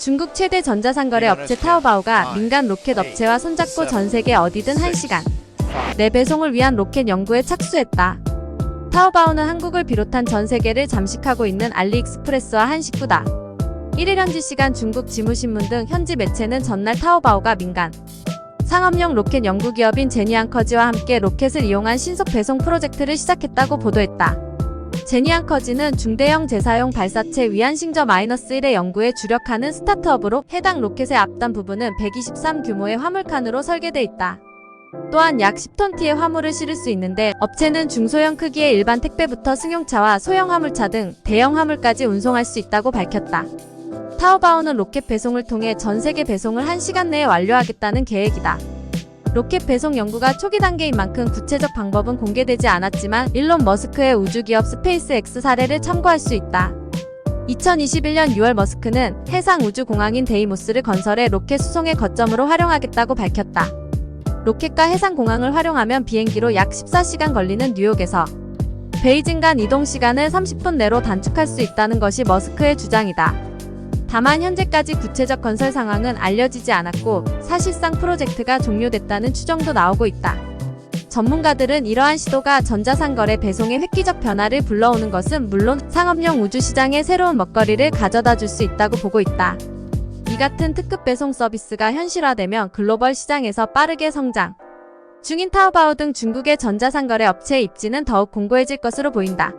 중국 최대 전자상거래 업체 타오바오가 민간 로켓 업체와 손잡고 전 세계 어디든 1시간 내 배송을 위한 로켓 연구에 착수했다. 타오바오는 한국을 비롯한 전 세계를 잠식하고 있는 알리익스프레스와 한 식구다. 1일 현지 시간 중국 지무신문 등 현지 매체는 전날 타오바오가 민간 상업용 로켓 연구기업인 제니앙커지와 함께 로켓을 이용한 신속 배송 프로젝트를 시작했다고 보도했다. 제니앙커지는 중대형 재사용 발사체 위안싱저 -1의 연구에 주력하는 스타트업으로 해당 로켓의 앞단 부분은 123 규모의 화물칸으로 설계돼 있다. 또한 약 10톤티의 화물을 실을 수 있는데 업체는 중소형 크기의 일반 택배부터 승용차와 소형 화물차 등 대형 화물까지 운송할 수 있다고 밝혔다. 타오바오는 로켓 배송을 통해 전 세계 배송을 1시간 내에 완료하겠다는 계획이다. 로켓 배송 연구가 초기 단계인 만큼 구체적 방법은 공개되지 않았지만 일론 머스크의 우주기업 스페이스X 사례를 참고할 수 있다. 2021년 6월 머스크는 해상 우주공항인 데이모스를 건설해 로켓 수송의 거점으로 활용하겠다고 밝혔다. 로켓과 해상공항을 활용하면 비행기로 약 14시간 걸리는 뉴욕에서 베이징 간 이동 시간을 30분 내로 단축할 수 있다는 것이 머스크의 주장이다. 다만 현재까지 구체적 건설 상황은 알려지지 않았고 사실상 프로젝트가 종료됐다는 추정도 나오고 있다. 전문가들은 이러한 시도가 전자상거래 배송의 획기적 변화를 불러오는 것은 물론 상업용 우주 시장에 새로운 먹거리를 가져다 줄 수 있다고 보고 있다. 이 같은 특급 배송 서비스가 현실화되면 글로벌 시장에서 빠르게 성장. 중인 타오바오 등 중국의 전자상거래 업체의 입지는 더욱 공고해질 것으로 보인다.